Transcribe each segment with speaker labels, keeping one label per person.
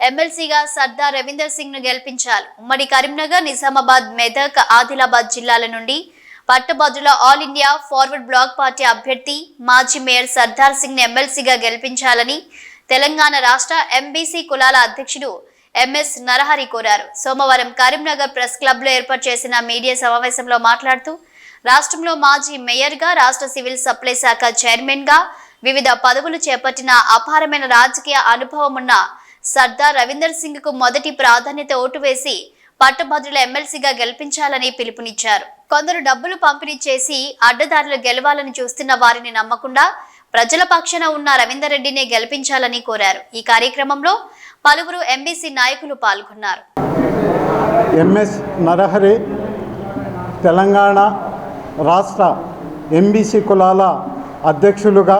Speaker 1: ఎమ్మెల్సీగా సర్దార్ రవీందర్ సింగ్ను గెలిపించాలి ఉమ్మడి కరీంనగర్ నిజామాబాద్ మెదక్ ఆదిలాబాద్ జిల్లాల నుండి పట్టభద్రుల All India Forward Bloc party అభ్యర్థి మాజీ మేయర్ సర్దార్ సింగ్ను ఎమ్మెల్సీగా గెలిపించాలని తెలంగాణ రాష్ట్ర ఎంబీసీ కులాల అధ్యక్షుడు ఎంఎస్ నరహరి కోరారు. సోమవారం కరీంనగర్ ప్రెస్ క్లబ్లో ఏర్పాటు చేసిన మీడియా సమావేశంలో మాట్లాడుతూ రాష్ట్రంలో మాజీ మేయర్గా రాష్ట్ర సివిల్ సప్లై శాఖ చైర్మన్గా వివిధ పదవులు చేపట్టిన అపారమైన రాజకీయ అనుభవం ఉన్న సర్దార్ రవీందర్ సింగ్కు మొదటి ప్రాధాన్యత ఓటు వేసి పట్టభద్రుల ఎమ్మెల్సీగా గెలిపించాలని పిలుపునిచ్చారు. కొందరు డబ్బులు పంపిణీ చేసి అడ్డదారులు గెలవాలని చూస్తున్న వారిని నమ్మకుండా ప్రజల పక్షాన ఉన్న రవీందర్ రెడ్డినే గెలిపించాలని కోరారు. ఈ కార్యక్రమంలో పలువురు ఎంబీసీ నాయకులు పాల్గొన్నారు.
Speaker 2: ఎంఎస్ నరహరి తెలంగాణ రాష్ట్ర ఎంబీసీ కులాల అధ్యక్షులుగా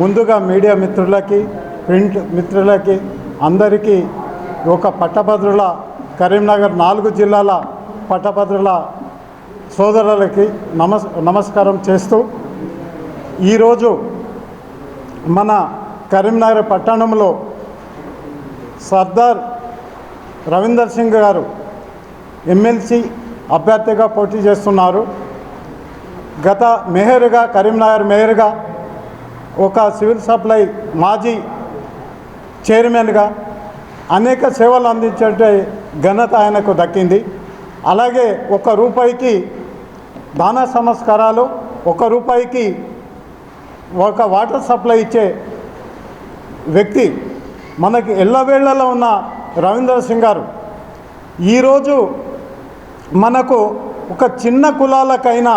Speaker 2: ముందుగా మీడియా మిత్రులకి ప్రింట్ మిత్రులకి అందరికీ ఒక పట్టభద్రుల కరీంనగర్ నాలుగు జిల్లాల పట్టభద్రుల సోదరులకి నమస్ నమస్కారం చేస్తూ ఈరోజు మన కరీంనగర్ పట్టణంలో సర్దార్ రవీందర్ సింగ్ గారు ఎమ్మెల్సీ అభ్యర్థిగా పోటీ చేస్తున్నారు. గత మేయర్గా కరీంనగర్ మేయర్గా ఒక సివిల్ సప్లై మాజీ చైర్మన్గా అనేక సేవలు అందించే ఘనత ఆయనకు దక్కింది. అలాగే ఒక రూపాయికి దాన సంస్కారాలు ఒక రూపాయికి ఒక వాటర్ సప్లై ఇచ్చే వ్యక్తి మనకి ఎల్లవేళ్ళలో ఉన్న రవీంద్ర సింగ్ గారు. ఈరోజు మనకు ఒక చిన్న కులాలకైనా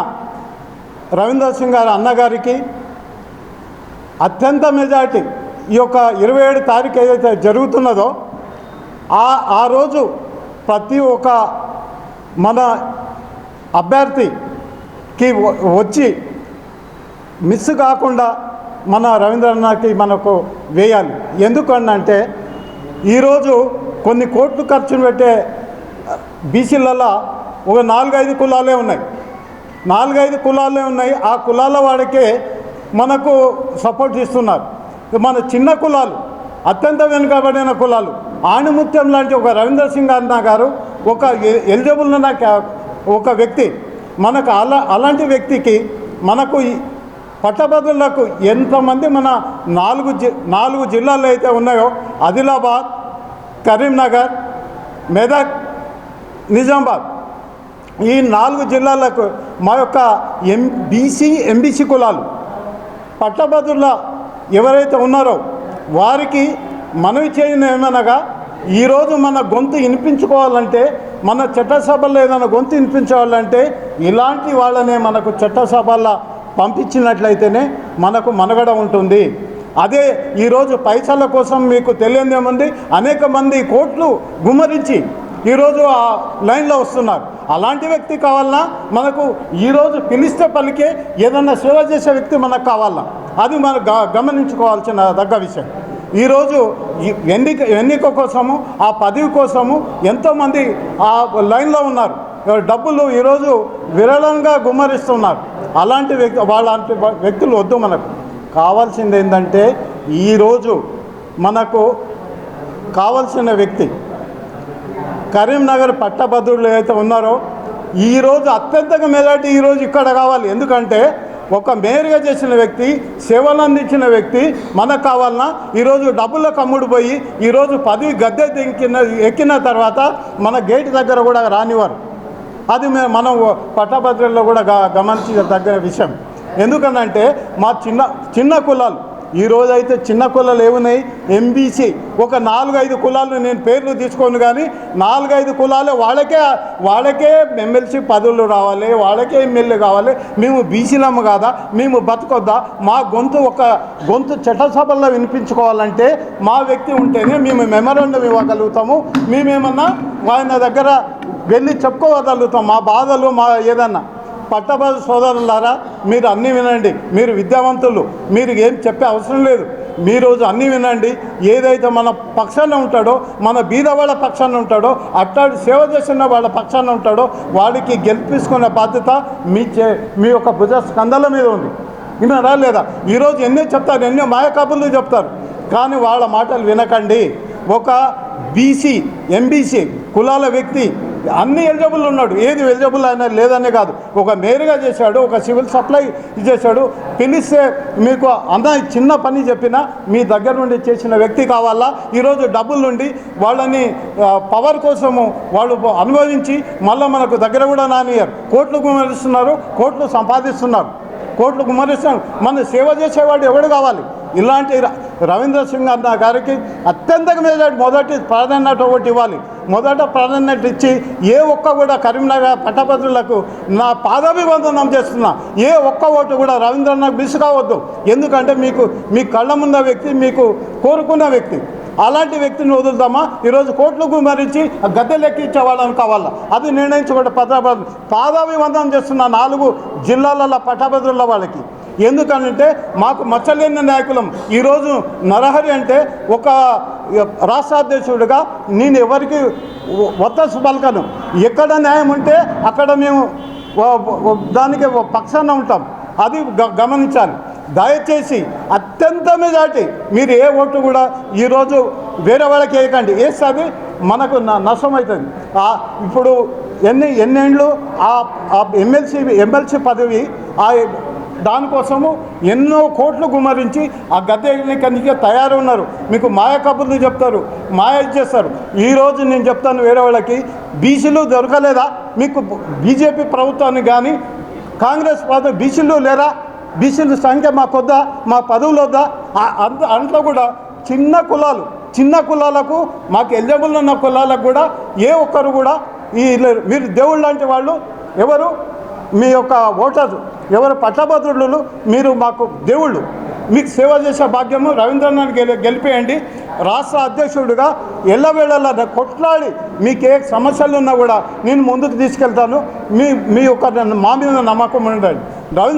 Speaker 2: రవీంద్ర సింగ్ గారు అన్నగారికి అత్యంత మెజార్టీ ఈ యొక్క ఇరవై ఏడు తారీఖు ఏదైతే జరుగుతున్నదో ఆ ఆ రోజు ప్రతి ఒక్క మన అభ్యర్థికి వచ్చి మిస్ కాకుండా మన రవీంద్రనాథ్కి మనకు వేయాలి. ఎందుకనంటే ఈరోజు కొన్ని కోట్లు ఖర్చును పెట్టే బీసీలలో ఒక నాలుగైదు కులాలే ఉన్నాయి. నాలుగైదు కులాలే ఉన్నాయి. ఆ కులాల వాడికే మనకు సపోర్ట్ ఇస్తున్నారు. మన చిన్న కులాలు అత్యంత వెనుకబడిన కులాలు. ఆణిముత్యం లాంటి ఒక రవీంద్ర సింగ్ అన్న గారు ఒక ఎలిజిబుల్ ఉన్న ఒక వ్యక్తి. మనకు అలా అలాంటి వ్యక్తికి మనకు పట్టభద్రులకు ఎంతమంది మన నాలుగు జి నాలుగు జిల్లాలు అయితే ఉన్నాయో ఆదిలాబాద్ కరీంనగర్ మెదక్ నిజామాబాద్. ఈ నాలుగు జిల్లాలకు మా యొక్క ఎం బీసీ ఎంబీసీ కులాలు పట్టభద్రుల ఎవరైతే ఉన్నారో వారికి మనవి చేయడం ఏమనగా ఈరోజు మన గొంతు వినిపించుకోవాలంటే మన చట్టసభల్లో ఏదైనా గొంతు వినిపించాలంటే ఇలాంటి వాళ్ళనే మనకు చట్టసభల్లో పంపించినట్లయితేనే మనకు మనగడ ఉంటుంది. అదే ఈరోజు పైసల కోసం మీకు తెలియదేముంది? అనేక మంది కోట్లు గుమ్మరించి ఈరోజు ఆ లైన్లో వస్తున్నారు. అలాంటి వ్యక్తి కావాలన్నా మనకు ఈరోజు పిలిస్తే పలికే ఏదన్నా సేవ చేసే వ్యక్తి మనకు కావాలన్నా అది మనం గ- గమనించుకోవాల్సిన దగ్గ విషయం. ఈరోజు ఎన్నిక ఎన్నిక కోసము ఆ పదవి కోసము ఎంతోమంది ఆ లైన్లో ఉన్నారు. డబ్బులు ఈరోజు విరళంగా గుమ్మరిస్తున్నారు. అలాంటి వ్యక్తి వాళ్ళంటి వ్యక్తులు వద్దు మనకు. కావాల్సింది ఏంటంటే ఈరోజు మనకు కావాల్సిన వ్యక్తి కరీంనగర్ పట్టభద్రులు ఏదైతే ఉన్నారో ఈరోజు అత్యంతగా మెజార్టీ ఈరోజు ఇక్కడ కావాలి. ఎందుకంటే ఒక మేయర్గా చేసిన వ్యక్తి సేవలు అందించిన వ్యక్తి మనకు కావాలన్నా ఈరోజు డబ్బులకు అమ్ముడు పోయి ఈరోజు పదవి గద్దె దింకిన ఎక్కిన తర్వాత మన గేట్ దగ్గర కూడా రానివారు అది మే- మనం పట్టభద్రుల్లో కూడా గ- విషయం. ఎందుకనంటే మా చిన్న చిన్న కులాలు ఈ అయితే చిన్న కులాలు ఏమున్నాయి? ఎంబీసీ ఒక నాలుగైదు కులాలు నేను పేర్లు తీసుకోను కానీ నాలుగైదు కులాలు వాళ్ళకే వాళ్ళకే ఎమ్మెల్సీ పదవులు రావాలి వాళ్ళకే ఎమ్మెల్యే కావాలి. మేము బీసీలమ్మ కాదా? మేము బతకొద్దా? మా గొంతు ఒక గొంతు చట్టసభల్లో వినిపించుకోవాలంటే మా వ్యక్తి ఉంటేనే మేము మెమరాండం ఇవ్వగలుగుతాము. మేమేమన్నా ఆయన దగ్గర వెళ్ళి చెప్పుకోగలుగుతాం. మా బాధలు మా ఏదన్నా. పట్టభద్ర సోదరులారా మీరు అన్నీ వినండి. మీరు విద్యావంతులు. మీరు ఏం చెప్పే అవసరం లేదు. మీ రోజు అన్నీ వినండి. ఏదైతే మన పక్షాన ఉంటాడో మన బీద వాళ్ళ పక్షాన ఉంటాడో అట్లాంటి సేవ చేసిన వాళ్ళ పక్షాన ఉంటాడో వాడికి గెలిపించుకునే బాధ్యత మీ చే మీ యొక్క భుజ స్కందాల మీద ఉంది. వినరా లేదా? ఈరోజు ఎన్నో చెప్తారు ఎన్నో మాయకాపులు చెప్తారు. కానీ వాళ్ళ మాటలు వినకండి. ఒక బీసీ ఎంబీసీ కులాల వ్యక్తి అన్ని ఎలిజిబుల్ ఉన్నాడు. ఏది ఎలిజిబుల్ అయినా లేదనే కాదు. ఒక మేరుగా చేశాడు ఒక సివిల్ సప్లై చేశాడు. పిలిస్తే మీకు అన్న చిన్న పని చెప్పినా మీ దగ్గర నుండి చేసిన వ్యక్తి కావాలా? ఈరోజు డబ్బుల నుండి వాళ్ళని పవర్ కోసము వాళ్ళు అనుభవించి మళ్ళీ మనకు దగ్గర కూడా నానియరు కోట్లు కుమరిస్తున్నారు కోట్లు సంపాదిస్తున్నారు. కోట్లు కుమరిస్తున్నారు మన సేవ చేసేవాడు ఎవడు కావాలి? ఇలాంటి రవీంద్ర సింగ్ అన్న గారికి అత్యంత మీద మొదటి ప్రాధాన్యత ఒకటి ఇవ్వాలి. మొదట ప్రాధాన్యత ఇచ్చి ఏ ఒక్క కూడా కరీంనగర్ పట్టభద్రులకు నా పాదాభివందనం చేస్తున్నా. ఏ ఒక్క ఓటు కూడా రవీంద్రనాథ్ మిస్ కావద్దు. ఎందుకంటే మీకు మీ కళ్ళ ముందు వ్యక్తి మీకు కోరుకున్న వ్యక్తి. అలాంటి వ్యక్తిని వదులుతామా? ఈరోజు కోట్లు గుమరించి గద్దెలెక్కించే వాళ్ళని కావాలా? అది నిర్ణయించుకుంటే పట్టభద్రు పాదాభివందనం చేస్తున్న నాలుగు జిల్లాలలో పట్టభద్రుల వాళ్ళకి. ఎందుకనంటే మాకు మచ్చలేని నాయకులం. ఈరోజు నరహరి అంటే ఒక రాష్ట్రాధ్యక్షుడిగా నేను ఎవరికి వత్తసు పలకను ఎక్కడ న్యాయం ఉంటే అక్కడ మేము దానికి పక్షాన ఉంటాం. అది గ- గమనించాలి. దయచేసి అత్యంత మెజార్టీ మీరు ఏ ఓటు కూడా ఈరోజు వేరే వాళ్ళకి వేయకండి. వేస్తే అది మనకు న- నష్టం అవుతుంది ఇప్పుడు ఎన్ని ఎన్నేళ్ళు ఆ ఎమ్మెల్సీ ఎమ్మెల్సీ పదవి ఆ దానికోసము ఎన్నో కోట్లు గుమరించి ఆ గద్దె ఎన్నికనికి తయారు ఉన్నారు మీకు మాయ కబుర్లు చెప్తారు మాయ చేస్తారు ఈరోజు నేను చెప్తాను వేరే వాళ్ళకి బీసీలు దొరకలేదా? మీకు బీజేపీ ప్రభుత్వాన్ని కానీ కాంగ్రెస్ ప్రభుత్వం బీసీలు లేరా? బీసీల సంఖ్య మాకొద్దా? మా పదవులు వద్దా? అంత అంట్లో కూడా చిన్న కులాలు చిన్న కులాలకు మాకు ఎలిజిబుల్ ఉన్న కులాలకు కూడా ఏ ఒక్కరు కూడా ఈ మీరు దేవుళ్ళు లాంటి వాళ్ళు ఎవరు? మీ యొక్క ఓటరు ఎవరు పట్టభద్రులు మీరు మాకు దేవుళ్ళు. మీకు సేవ చేసే భాగ్యము రవీంద్రనాథ్ గెలి గెలిపేయండి. రాష్ట్ర అధ్యక్షుడిగా ఎల్లవేళలా కొట్లాడి మీకు ఏ సమస్యలు ఉన్నా కూడా నేను ముందుకు తీసుకెళ్తాను. మీ మీ యొక్క మా మీద నమ్మకం ఉండండి. రవీంద్ర